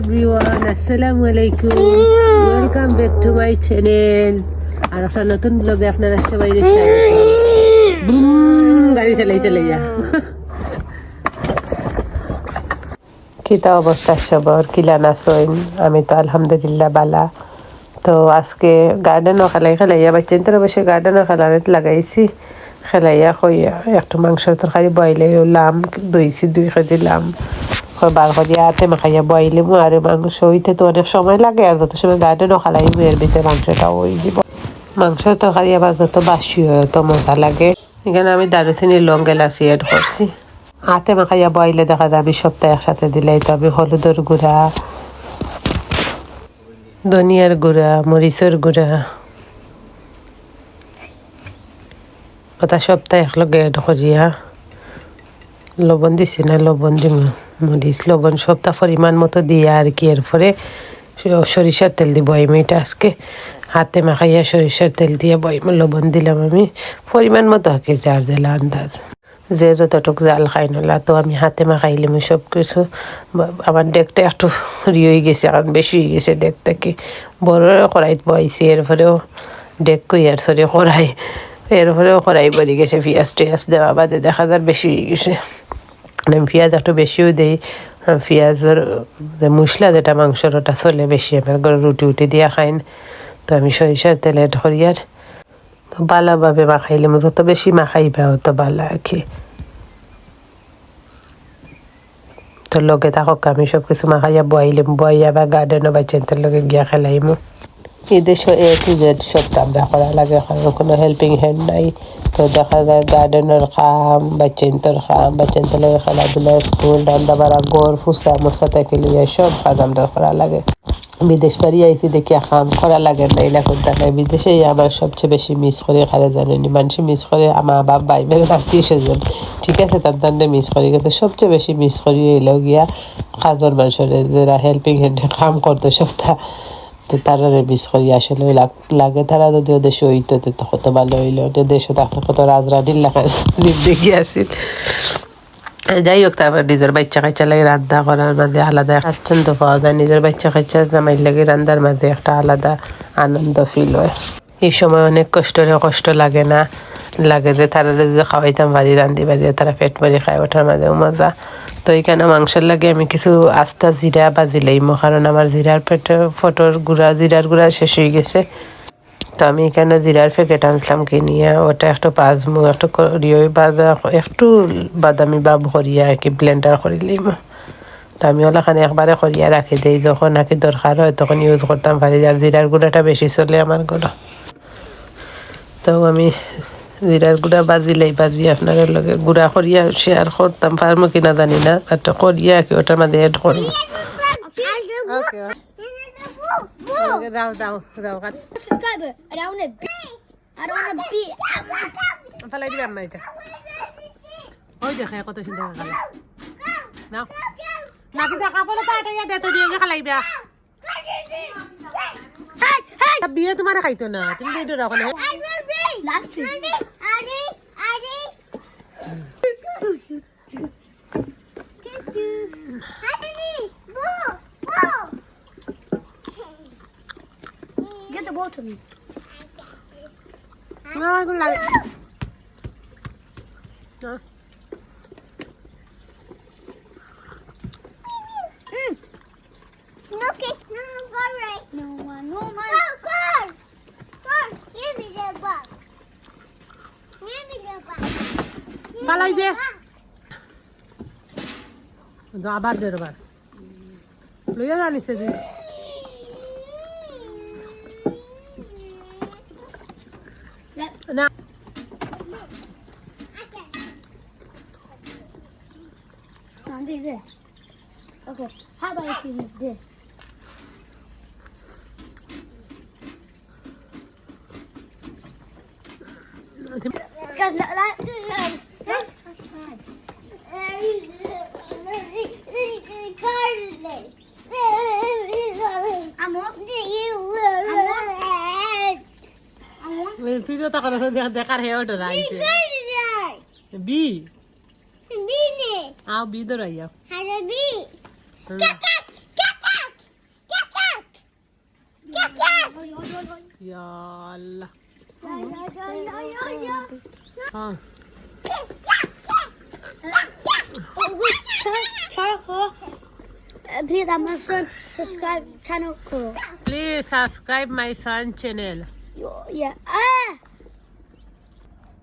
Everyone আসসালামু আলাইকুম। Welcome back to my channel আর একটা নতুন ব্লগে আপনারা সবাই গাড়ি চালাই চালাইয়া কিতা অবস্থা সবর? কিলা নাচইন আমি তো আলহামদুলিল্লাহ বালা। তো আজকে গার্ডেনও খেলাই, খেলাইয়া বাচ্চান তো অবশ্যই গার্ডেনও খেলানিত লাগাইছি। খেলাইয়া কইয়া, একটু মাংসের তরকারি বইলে লাম, দইছি, দুই কেজি লাম। বার করিয়া হাতে মাখাইয়া বইলে আর মাংস হইতে তো অনেক সময় লাগে, আর যত সময় গার্ডেনও খালাই এর ভিতরে মাংসটা হয়ে যাব মাংসের তরকারি আবার যত বাসি হয় তত মজা লাগে। এখানে আমি দারুচিনি লং এলাচি এড করছি। হাতে মাখাইয়া বইলে দেখা যায় আমি সপ্তাহে একসাথে দিলাই তো আমি হলুদের গুঁড়া, ধনিয়ার গুঁড়া, মরিচের গুঁড়া। কথা সপ্তাহে একলগে এড করিয়া। লবণ দিছি না, লবণ দিম। মরিচ, লবণ সবটা পরিমাণ মতো দিয়ে আর কি, এরপরে সরিষার তেল দিব আমি এটা আজকে। হাতে মাখাইয়া সরিষার তেল দিয়ে বইম লবণ দিলাম আমি। পরিমাণ মতো আর কি, যার দিলা আন্দাজ। যে যতটুক জাল খাই নলা তো আমি হাতে মাখাইলাম সব কিছু আমার ডেকটা একটু হয়ে গেছে কারণ বেশি হয়ে গেছে ডেকটা কি। বড় কড়াইত বইছি, এরপরেও ডেক কই আর সরি কড়াই। এরপরেও কড়াই বলি গেছে, পিঁয়াজ টিয়াজ দেওয়া বাদে দেখা যার বেশি হয়ে গেছে। আমি পেঁয়াজ একটু বেশিও দিই। পেঁয়াজের যে মশলা, যেটা মাংসর ওটা চলে বেশি। আমার ঘরে রুটি উটি দিয়া খাইন। তো আমি সরিষার তেলে ধরিয়ার তো বালাভাবে মাখাইলে যত বেশি মাখাইবা, অত বালা আর কি তোর লগে থাকক, আমি সব কিছু মাখাইয়া বয়াইলাম বয়াইয়া বা গার্ডেনও বা চেন্তার লগে গিয়া খেলাইমু। ঈদের এ টু জেড সব তো আমরা করা লাগে, কোনো হেল্পিং হ্যান্ড নাই। তো দেখা যায় গার্ডেনের কাম বা চেন্তর কাম বা চেন্তার লগে খেলাধুলা স্কুল রান্না বাড়া গড়, ফুসা মশা থেকে লিয়ে সব কাজ আমরা করা লাগে। বিদেশ বাড়ি আইসি দেখি খাম করা লাগে না, এলা করতে নাই বিদেশে আমার সবচেয়ে বেশি মিস করে খারে জানেনি মানুষ মিস করে আমার বাপ, ভাই বোন আত্মীয় স্বজন। ঠিক আছে, তার তান্ডে মিস করি, কিন্তু সবচেয়ে বেশি মিস করি এলো গিয়া কাজর মানুষের, যারা হেল্পিং হ্যান্ডে কাম করতো সবটা তো তারা মিস করি, আসলে লাগ- তারা যদি ওদের হইতো তো কত ভালো হইল, ওদের দেশে থাকলে কত রাজরানীর লাগার জিন্দগি আসিল যাই হোক, তারপর নিজের বাচ্চা কাচ্চা লাগে রান্না করার মাঝে আলাদা স্বাচ্ছন্দ্য পাওয়া যায়। নিজের বাচ্চা কাচ্চা জামাই লাগে রান্নার মাঝে একটা আলাদা আনন্দ ফিল হয়। এই সময় অনেক কষ্টরে কষ্ট লাগে না। লাগে যে তারা যে খাওয়াইতাম, বাড়ি রান্ধি বাড়ি, তারা পেট ভরি খায়, ওঠার মাঝেও মজা। তো এইখানে মাংসের লাগে আমি কিছু আস্তা জিরা বাজিলাইমো কারণ আমার জিরার পেটে ফটোর গুঁড়া, জিরার গুঁড়া শেষ হয়ে গেছে। তো আমি এখানে জিরার প্যাকেট আনছিলাম কিনিয়া ওটা একটু পাজমু একটু করিয়ে বাজা, একটু বাদামি বা ভরিয়া কি ব্লেন্ডার করে করিলিম তো আমি ওলাখানে একবারে করিয়া রাখি দিই, যখন নাকি দরকার হয় তখন ইউজ করতাম পারি আর জিরার গুঁড়াটা বেশি চলে আমার ঘরে তো আমি জিরার গুঁড়া বাজিলেই বাজি আপনার লগে গুঁড়া করিয়া শেয়ার করতাম পারমো কিনা জানি না বাট করিয়া কি ওটার মধ্যে এড করব. ফেলাই দিবে আম্মা এটা ওই দেখে কত সুন্দর খালাই নাও নাকি দেখা বলে তো এটা দে তো দিয়ে খালাইবা Hey, hey! তা বিয়ে তোমার খাইতো না তুমি দিয়ে দিও ওখানে I will be. Last two. Adi, Adi, Get the ball to me. না এগুলো লাগে না Look it. No, go right. No one, no one. No, go. Go. Give me the ball. Give me the ball. পালাই দে। আবার দে এবার লইয়া জানিস তুই না Now do this. Okay, how about if you do this? Because that, um, that, তো তখন দেখার হয়ে ওঠে না বি আও বি ধর আইয়া আল্লাহ হ্যাঁ please my son subscribe channel. Please subscribe my son channel. Yeah. Ah.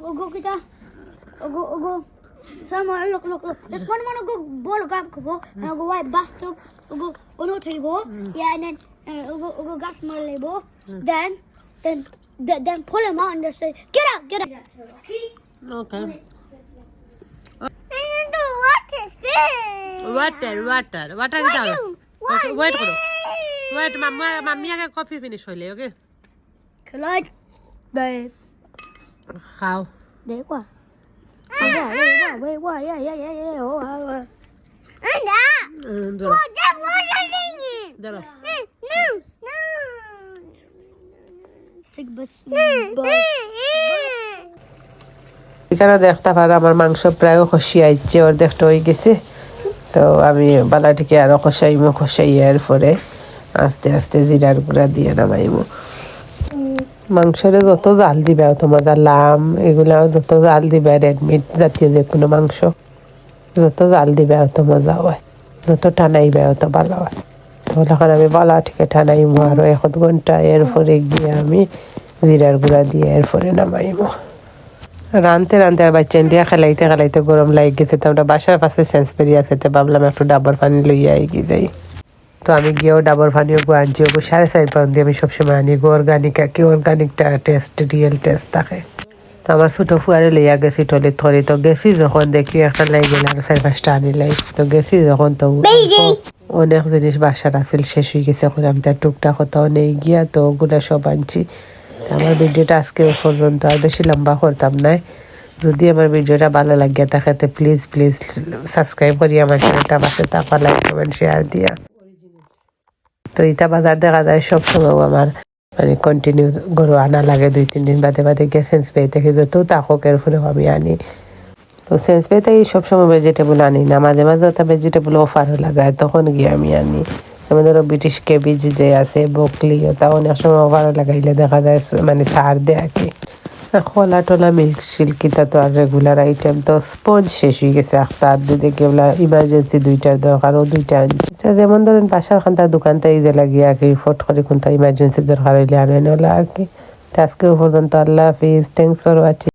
Ugu, ugu kita. Ugu, ugu. Sama look, look, look. There's one more ugu ball grab kubo. And ugu white bastard. Ugu, ugu table. Yeah, and then uh, ugu, ugu gas more label. Then, then, then, then pull him out and just say, get out, get out. Okay. Okay And the water fish. Water water water দিতে হবে wait করো wait mamma mummy আগে coffee finish হইলে okay Collide. Babe. খাও Để quá. Quay. Anh đã. ra đi. এখানে দেখতে পারো আমার মাংস প্রায় খসি আইছে ওর দেখতে হয়ে গেছে তো আমি বালাটিকে আরও খসাইমো খসাই এরপরে আস্তে আস্তে জিরার গুঁড়া দিয়ে নামাইমো মাংসের যত জাল দিবে অত মজা লাম, এগুলা যত জাল দিবে রেড মিট জাতীয় যে কোনো মাংস, যত জাল দিবে অত মজা হয়, যত টানাইবে অত ভালো হয়। তাহলে এখন আমি বালাটিকে টানাইমো আরও এক ঘণ্টা, এরপরে গিয়ে আমি জিরার গুঁড়া দিয়ে এরপরে নামাইমো। রানতে রানতে আর বাচ্চা ইন্ডিয়া খেলাইতে খেলাইতে গরম লাগে গেছে, তো আমরা বাসার পাশে সেন্স পেরিয়ে আছে, তো ভাবলাম একটু ডাবর পানি লইয়া এগিয়ে যাই। তো আমি গিয়েও ডাবর পানিও গো আনছি ওগো সাড়ে চার পাউন্ড দিয়ে আমি সবসময় আনি। গো অর্গানিক কি অর্গানিকটা টেস্ট রিয়েল টেস্ট থাকে। তো আমার ছোটো ফুয়ারে লইয়া গেছি টলিত ধরি তো গেছি যখন দেখি একটা লাই গেলে আর চার পাঁচটা আনি লাই। তো গেছি যখন তো অনেক জিনিস বাসার আছিল শেষ হয়ে গেছে। এখন আমি তার টুকটাক কোথাও নেই গিয়া তো ওগুলো সব আনছি। আমার ভিডিওটা আজকে পর্যন্ত আর বেশি লম্বা করতাম না। যদি আমার ভিডিওটা ভালো লাগিয়ে থাকে তো প্লিজ প্লিজ সাবস্ক্রাইব করি আমার চ্যানেলটা পাশে থাকা লাইক কমেন্ট শেয়ার দিয়া। তো ইটা বাজার দেখা যায়, সব সময় আমার মানে কন্টিনিউ গরু আনা লাগে, দুই, তিন দিন বাদে বাদে গিয়ে সেন্স পেয়ে দেখি যত তাকক এর ফলে আমি আনি। তো সেন্স পেতে এই সবসময় ভেজিটেবল আনি না। মাঝে মাঝে তো ভেজিটেবল অফারও লাগায়, তখন গিয়ে আমি আনি। যেমন ধরো ব্রিটিশ কেবিজ যে আছে বকলি ওটা অনেক সময় অফারও লাগাইলে দেখা যায় মানে ছাড় দেয় আর কি খোলা টোলা মিল্ক সিল্কিটা তো আর রেগুলার আইটেম তো স্পঞ্জ শেষ হয়ে গেছে। একটা আর দুধে কেবলা ইমার্জেন্সি দুইটার দরকার ও দুইটা আনছি। যেমন ধরেন বাসার খান্তার দোকানটা এই যে লাগিয়ে আর কি ফট করে কোনটা ইমার্জেন্সি দরকার হইলে আনেন হলো আর কি তো আজকে পর্যন্ত আল্লাহ হাফিজ থ্যাংকস ফর ওয়াচিং